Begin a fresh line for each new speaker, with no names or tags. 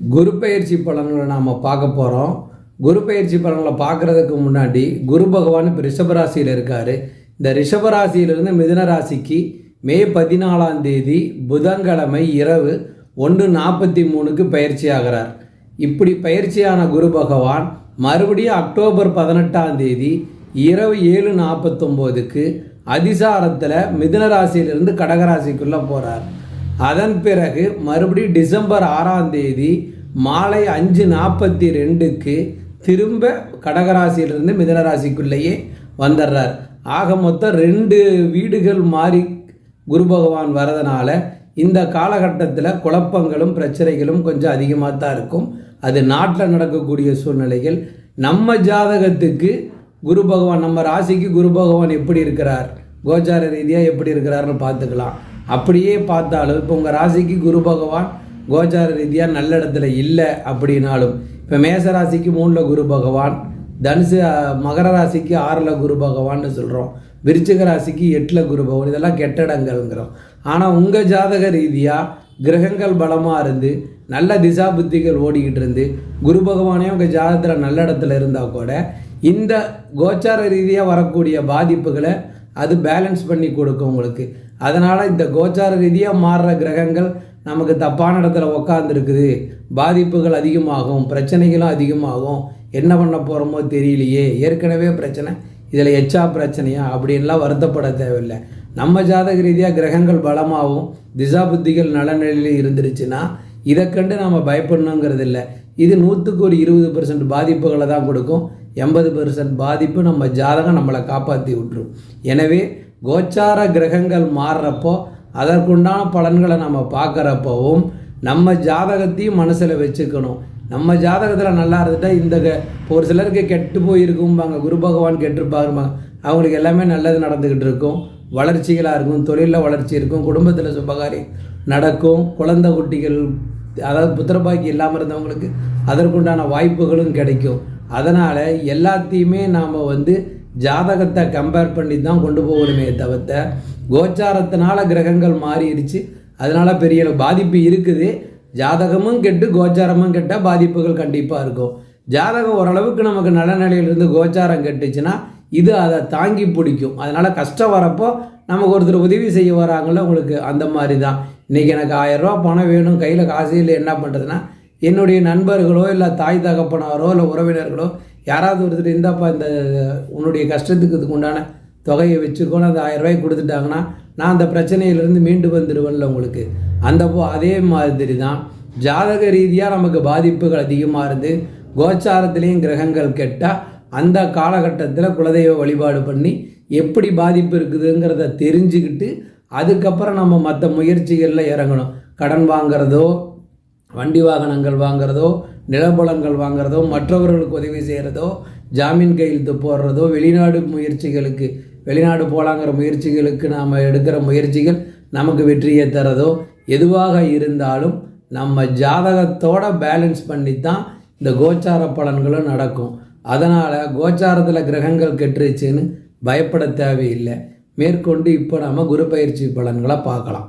குரு பயிற்சி பலன்களை நாம் பார்க்க போகிறோம் குரு பயிற்சி பலன்களை பார்க்குறதுக்கு முன்னாடி குரு பகவான் இப்போ ரிஷபராசியில் இருக்கார். இந்த ரிஷபராசியிலிருந்து மிதுன ராசிக்கு மே பதினாலாம் தேதி புதன்கிழமை இரவு ஒன்று நாற்பத்தி மூணுக்கு பயிற்சி ஆகிறார். இப்படி பயிற்சியான குரு பகவான் மறுபடியும் அக்டோபர் பதினெட்டாம் தேதி இரவு ஏழு நாற்பத்தொம்போதுக்கு அதிசாரத்தில் மிதுன ராசியிலிருந்து கடகராசிக்குள்ளே போகிறார் அதன் பிறகு மறுபடியும் டிசம்பர் ஆறாம் தேதி மாலை அஞ்சு நாற்பத்தி ரெண்டுக்கு திரும்ப கடகராசியிலிருந்து மிதனராசிக்குள்ளேயே வந்துடுறார் ஆக மொத்தம் ரெண்டு வீடுகள் மாறி குரு பகவான் வரதுனால இந்த காலகட்டத்தில் குழப்பங்களும் பிரச்சனைகளும் கொஞ்சம் அதிகமாக தான் இருக்கும். அது நாட்டில் நடக்கக்கூடிய சூழ்நிலைகள். நம்ம ஜாதகத்துக்கு குரு பகவான் நம்ம ராசிக்கு குரு பகவான் எப்படி இருக்கிறார்? கோச்சார ரீதியாக எப்படி இருக்கிறாருன்னு பார்த்துக்கலாம். அப்படியே பார்த்தாலும் இப்போ உங்கள் ராசிக்கு குரு பகவான் கோச்சார ரீதியாக நல்ல இடத்துல இல்லை அப்படின்னாலும் இப்போ மேச ராசிக்கு மூணில் குரு பகவான் தனுசு மகர ராசிக்கு ஆறில் குரு பகவான்னு சொல்கிறோம் விருச்சிக ராசிக்கு எட்டில் குரு பகவான். இதெல்லாம் கெட்டடங்கள்ங்கிறோம் ஆனால் உங்கள் ஜாதக ரீதியாக கிரகங்கள் பலமாக இருந்து நல்ல திசா புத்திகள் ஓடிக்கிட்டு இருந்து குரு பகவானே உங்கள் ஜாதகத்தில் நல்ல இடத்துல இருந்தால் கூட இந்த கோச்சார ரீதியாக வரக்கூடிய பாதிப்புகளை அது பேலன்ஸ் பண்ணி கொடுக்கும் உங்களுக்கு. அதனால் இந்த கோச்சார ரீதியாக மாறுற கிரகங்கள் நமக்கு தப்பான இடத்துல உக்காந்துருக்குது. பாதிப்புகள் அதிகமாகும் பிரச்சனைகளும் அதிகமாகும். என்ன பண்ண போகிறோமோ தெரியலையே. ஏற்கனவே பிரச்சனை. இதில் எச்சா பிரச்சனையா? அப்படின்லாம் வருத்தப்பட தேவையில்லை. நம்ம ஜாதக ரீதியாக கிரகங்கள் பலமாகவும் திசா புத்திகள் நலநிலையில் இருந்துருச்சுன்னா இதை கண்டு நாம் பயப்படணுங்கிறது இல்லை இது நூற்றுக்கு ஒரு இருபது பெர்சன்ட் பாதிப்புகளை தான் கொடுக்கும். எண்பது பெர்சன்ட் பாதிப்பு நம்ம ஜாதகம் நம்மளை காப்பாற்றி விட்டுரும். எனவே கோச்சார கிரகங்கள் மாறுறப்போ அதற்குண்டான பலன்களை நம்ம பார்க்குறப்பவும் நம்ம ஜாதகத்தையும் மனசில் வச்சுக்கணும். நம்ம ஜாதகத்தில் நல்லா இருந்துட்டால் இந்த க- இப்போ ஒரு சிலருக்கு கெட்டு போயிருக்கும்பாங்க. குரு பகவான் கெட்டுருப்பாருமாங்க அவங்களுக்கு எல்லாமே நல்லது நடந்துக்கிட்டு இருக்கும். வளர்ச்சிகளாக இருக்கும். தொழிலில் வளர்ச்சி இருக்கும். குடும்பத்தில் சுபகாரி நடக்கும். குழந்தை குட்டிகள் அதாவது புத்திரபாக்கி இல்லாமல் இருந்தவங்களுக்கு அதற்குண்டான வாய்ப்புகளும் கிடைக்கும். அதனால் எல்லாத்தையுமே நாம் வந்து ஜாதகத்தை கம்பேர் பண்ணி தான் கொண்டு போகணுமே தவிர்த்த கோச்சாரத்தினால கிரகங்கள் மாறிடுச்சு. அதனால பெரிய பாதிப்பு இருக்குது. ஜாதகமும் கெட்டு கோச்சாரமும் கெட்டால் பாதிப்புகள் கண்டிப்பாக இருக்கும். ஜாதகம் ஓரளவுக்கு நமக்கு நல்ல நிலையிலிருந்து கோச்சாரம் கெட்டுச்சுன்னா இது அதை தாங்கி பிடிக்கும். அதனால் கஷ்டம் வரப்போ நமக்கு ஒருத்தர் உதவி செய்ய வராங்களோ உங்களுக்கு அந்த மாதிரி தான் இன்றைக்கி எனக்கு ஆயிரம் பணம் வேணும் கையில் காசு இல்லை என்ன பண்ணுறதுன்னா என்னுடைய நண்பர்களோ இல்லை தாய் தகப்பனாரோ இல்லை உறவினர்களோ யாராவது ஒருத்தர் இருந்தாப்பா இந்த உன்னுடைய கஷ்டத்துக்கு இதுக்கு உண்டான தொகையை வச்சுருக்கோன்னு அந்த ஆயிரம் ரூபாய் கொடுத்துட்டாங்கன்னா நான் அந்த பிரச்சனையிலேருந்து மீண்டு வந்துடுவேன்ல உங்களுக்கு. அந்த போ அதே மாதிரி தான் ஜாதக ரீதியாக நமக்கு பாதிப்புகள் அதிகமாக இருந்து கோச்சாரத்துலேயும் கிரகங்கள் கெட்டால் அந்த காலகட்டத்தில் குலதெய்வ வழிபாடு பண்ணி எப்படி பாதிப்பு இருக்குதுங்கிறத தெரிஞ்சுக்கிட்டு அதுக்கப்புறம் நம்ம மற்ற முயற்சிகளில் இறங்கணும். கடன் வாங்குறதோ வண்டி வாகனங்கள் வாங்கிறதோ நிலபலங்கள் வாங்குறதோ மற்றவர்களுக்கு உதவி செய்கிறதோ ஜாமீன் கையெழுத்து போடுறதோ வெளிநாடு முயற்சிகளுக்கு வெளிநாடு போகலாங்கிற முயற்சிகளுக்கு நாம் எடுக்கிற முயற்சிகள் நமக்கு வெற்றியை தரதோ எதுவாக இருந்தாலும் நம்ம ஜாதகத்தோட பேலன்ஸ் பண்ணி தான் இந்த கோச்சார பலன்களும் நடக்கும். அதனால் கோச்சாரத்தில் கிரகங்கள் கெட்டுருச்சுன்னு பயப்பட தேவையில்லை. மேற்கொண்டு இப்போ நம்ம குரு பயிற்சி பலன்களை பார்க்கலாம்.